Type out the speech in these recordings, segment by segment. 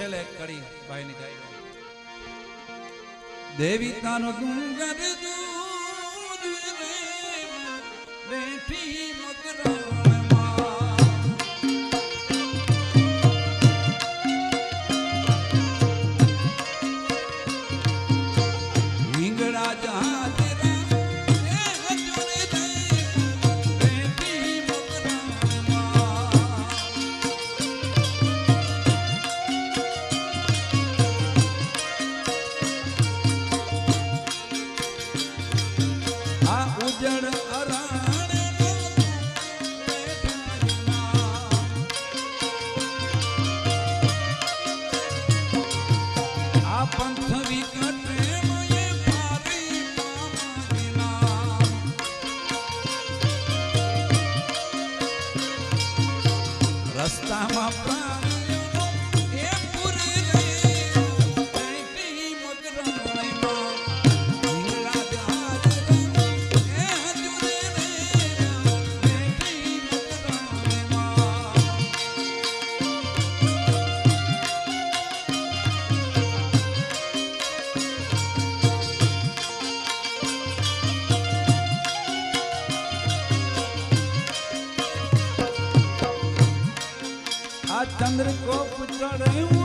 છેલે કરી ભાઈની જાય દેવી તારો ડુંગર દૂર બેઠી મકરા papa. ગોપ ચડ્યું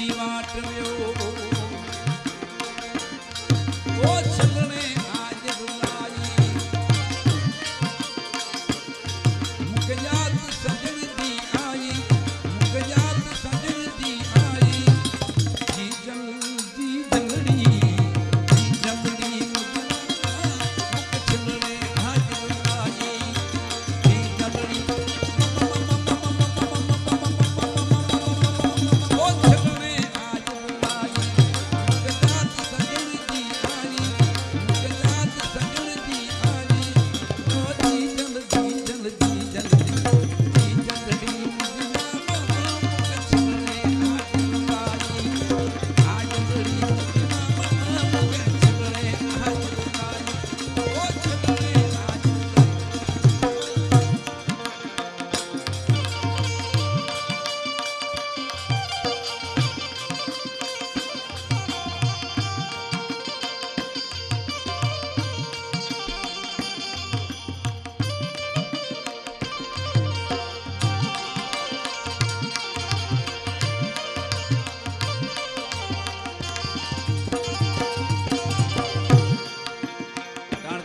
जीवाटियो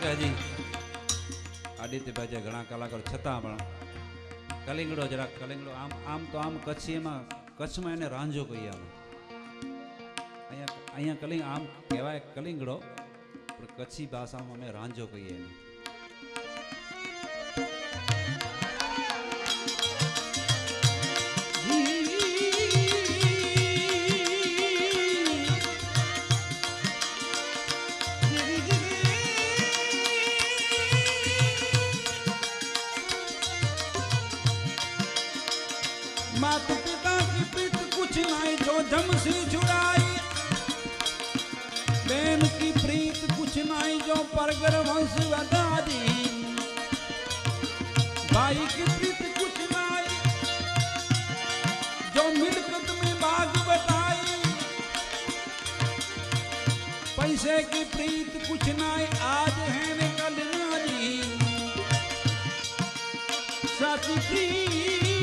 કે હજી આદિત્યભાઈ ઘણા કલાકાર, છતાં પણ કલિંગડો જરાક, કલિંગડો, આમ આમ તો આમ કચ્છી એમાં કચ્છમાં એને રાંજો કહીએ આમ અહીંયા અહીંયા કલિંગ, આમ કહેવાય કલિંગડો, પણ કચ્છી ભાષામાં અમે રાંજો કહીએ એને. जम सी छुड़ाई प्रेम की प्रीत कुछ नहीं जो परगर वंश बता दी भाई की प्रीत कुछ नहीं जो मिलकत में बाग बताई। पैसे की प्रीत कुछ नहीं, आज है कल नारी साथी प्रीत